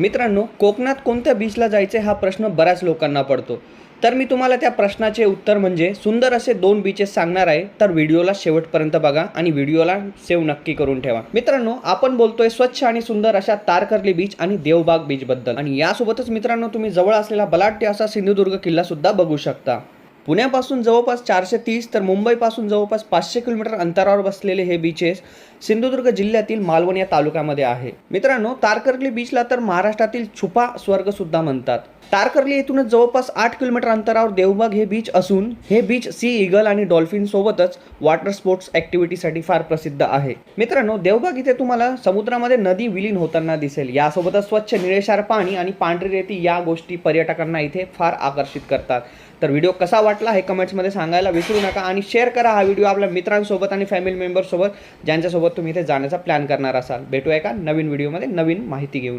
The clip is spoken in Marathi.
मित्रांनो कोकणात कोणत्या बीचला जायचे हा प्रश्न बऱ्याच लोकांना पडतो. तर मी तुम्हाला त्या प्रश्नाचे उत्तर म्हणजे सुंदर असे दोन बीचेस सांगणार आहे तर व्हिडिओला शेवटपर्यंत बघा आणि व्हिडिओला सेव्ह नक्की करून ठेवा. मित्रांनो आपण बोलतोय स्वच्छ आणि सुंदर अशा तारकर्ली बीच आणि देवबाग बीच बद्दल. आणि यासोबतच मित्रांनो तुम्ही जवळ असलेला बलाट्य असा सिंधुदुर्ग किल्ला सुद्धा बघू शकता. पुण्यापासून जवळपास चारशे तीस तर मुंबईपासून जवळपास पाचशे किलोमीटर अंतरावर बसलेले हे बीचेस सिंधुदुर्ग जिल्ह्यातील मालवण या तालुक्यामध्ये आहे. मित्रांनो तारकर्ली बीचला तर महाराष्ट्रातील छुपा स्वर्ग सुद्धा म्हणतात. तारकर्ली येथूनच जवळपास आठ किलोमीटर अंतरावर देवबाग हे बीच असून हे बीच सी इगल आणि डॉल्फिन सोबतच वॉटर स्पोर्ट्स ॲक्टिव्हिटीसाठी फार प्रसिद्ध आहे. मित्रांनो देवबाग इथे तुम्हाला समुद्रामध्ये नदी विलीन होताना दिसेल. यासोबतच स्वच्छ निळेशार पाणी आणि पांढरी रेती या गोष्टी पर्यटकांना इथे फार आकर्षित करतात. तर व्हिडिओ कसा वाटला हे कमेंट्समध्ये सांगायला विसरू नका आणि शेअर करा हा व्हिडिओ आपल्या मित्रांसोबत आणि फॅमिली मेंबरसोबत ज्यांच्यासोबत तुम्ही इथे जाण्याचा प्लॅन करणार असाल. भेटूया का नवीन व्हिडिओमध्ये नवीन माहिती घेऊन.